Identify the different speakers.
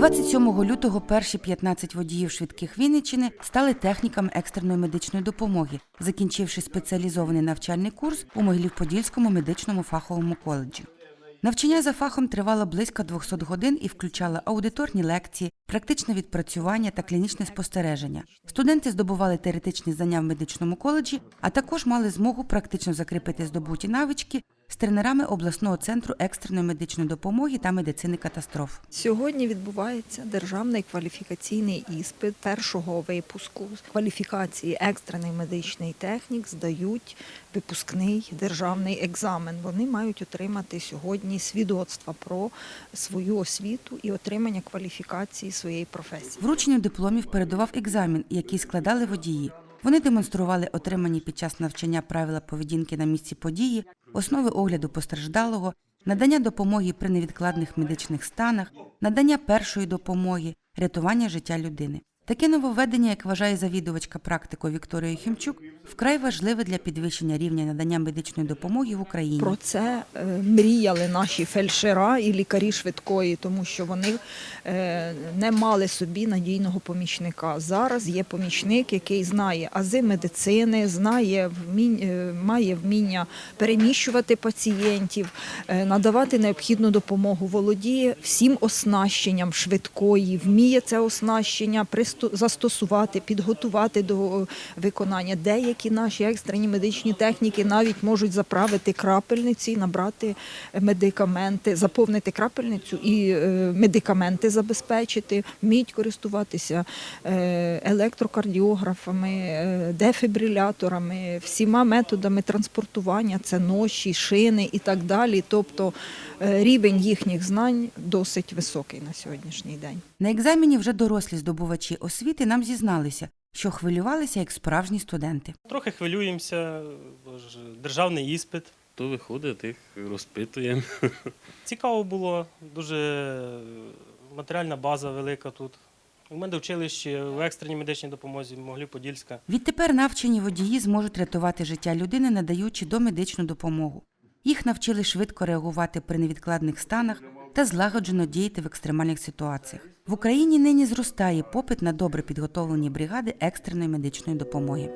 Speaker 1: 27 лютого перші 15 водіїв швидких Вінниччини стали техніками екстреної медичної допомоги, закінчивши спеціалізований навчальний курс у Могилів-Подільському медичному фаховому коледжі. Навчання за фахом тривало близько 200 годин і включало аудиторні лекції, практичне відпрацювання та клінічне спостереження. Студенти здобували теоретичні знання в медичному коледжі, а також мали змогу практично закріпити здобуті навички з тренерами обласного центру екстреної медичної допомоги та медицини катастроф.
Speaker 2: Сьогодні відбувається державний кваліфікаційний іспит першого випуску кваліфікації екстрений медичний технік здають випускний державний екзамен. Вони мають отримати сьогодні свідоцтва про свою освіту і отримання кваліфікації своєї професії.
Speaker 1: Врученню дипломів передував екзамен, який складали водії. Вони демонстрували отримані під час навчання правила поведінки на місці події, основи огляду постраждалого, надання допомоги при невідкладних медичних станах, надання першої допомоги, рятування життя людини. Таке нововведення, як вважає завідувачка практику Вікторія Хімчук, вкрай важливе для підвищення рівня надання медичної допомоги в Україні.
Speaker 2: Про це е, мріяли наші фельдшера і лікарі швидкої, тому що вони е, не мали собі надійного помічника. Зараз є помічник, який знає ази медицини, знає е, має вміння переміщувати пацієнтів, надавати необхідну допомогу, володіє всім оснащенням швидкої, вміє це оснащення присто- застосувати, підготувати до виконання. Деякі наші екстрені медичні техніки навіть можуть заправити крапельниці, набрати медикаменти, заповнити крапельницю і е, медикаменти забезпечити, вміють користуватися е, електрокардіографами, е, дефібриляторами, всіма методами транспортування, це ноші, шини і так далі. Тобто е, рівень їхніх знань досить високий на сьогоднішній день.
Speaker 1: На екзамені вже дорослі здобувачі освіти нам зізналися, що хвилювалися як справжні студенти.
Speaker 3: Трохи хвилюємося, бо ж державний іспит.
Speaker 4: Хто виходить, тих розпитуємо.
Speaker 3: Цікаво було, дуже матеріальна база велика тут. У мене училище в екстреній медичній допомозі могли Подільська.
Speaker 1: Відтепер навчені водії зможуть рятувати життя людини, надаючи домедичну допомогу. Їх навчили швидко реагувати при невідкладних станах та злагоджено діяти в екстремальних ситуаціях. В Україні нині зростає попит на добре підготовлені бригади екстреної медичної допомоги.